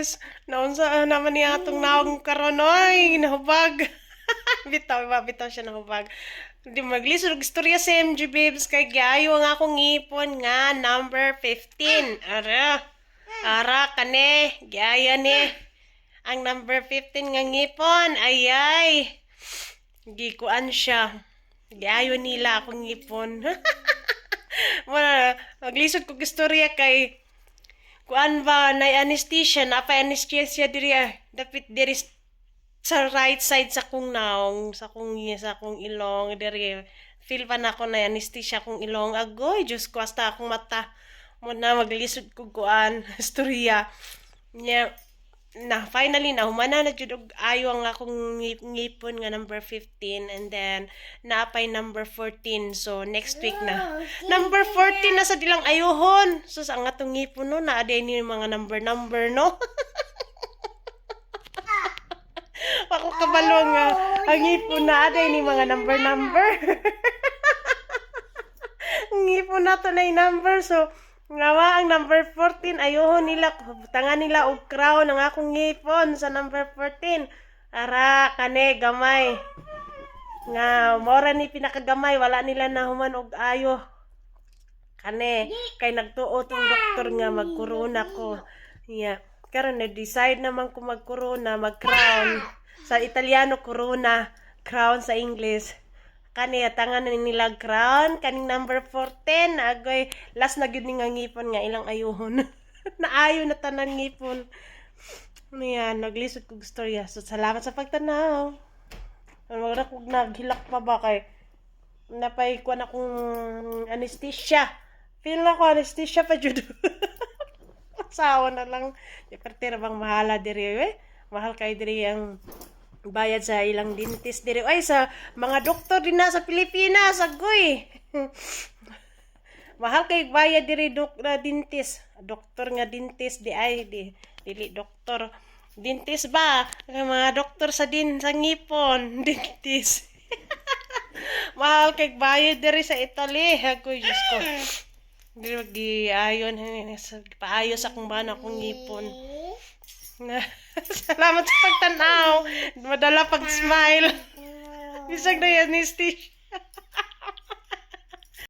guys. Naunsa naman niya atong naong karon oy, nahubag. bitaw bitaw siya nahubag. Di maglisod og istorya sa MG babes kay giayo nga akong ngipon nga number 15. Ara. Ara kane, giaya ni. Ang number 15 nga ngipon, ayay. Gikuan siya. Giayo nila akong ngipon. Wala, maglisod ko istorya kay kuan ba na anesthesia na pa anesthesia diri ah. dapit diri sa right side sa kong naong sa kong sa kong ilong diri. Feel pa na ako na anesthesia kong ilong? Agoy Diyos ko hasta akong mata. Mo na maglisod ko kuan istorya. Nya na finally na humana na jud og ayo ang akong ngip- ngipon nga number 15 and then naapay number 14 so next week na. Number 14 na sa dilang ayohon so sa nga tong ngipon no na aday ni mga number number no? Ako kabalo nga ang ngipon na aday ni mga number number ngipon na to na number. So Ngawa ang number 14, ayohon nila, tangan nila og crown ang akong ngipon sa number 14. Ara, kane, gamay. Nga, mora ni pinakagamay, wala nila nahuman og ayo. Kane, kay nagtuo tong doktor nga magkorona ko. Yeah. Karon na-decide naman ko magkorona, mag-crown. Sa Italiano, corona. Crown sa English. Kani tangan na nila crown kaning number 14 agoy last na gyud ni nga ngipon nga ilang ayuhon. Naayo na tanan ngipon. Ano naglisod kog storya so salamat sa pagtanaw. Wala kog naghilak pa ba kay napay ko na kong anesthesia. Feel na ko anesthesia pa jud. Asawa na lang. Di parte ra bang mahala diri eh. Mahal kay diri ang bayad sa ilang dentist diri. Ay sa mga doktor din na sa Pilipinas agoy. Mahal kay bayad diri dok na dentist. Doktor nga dentist di ay di dili doktor. Dentist ba? Mga doktor sa din sa ngipon dentist. Mahal kay bayad diri sa Italy agoy Diyos ko. Dili mag-ayon, paayos akong bana akong ngipon. Salamat sa pagtanaw. Madala pag-smile. Bisag na yan ni Stitch.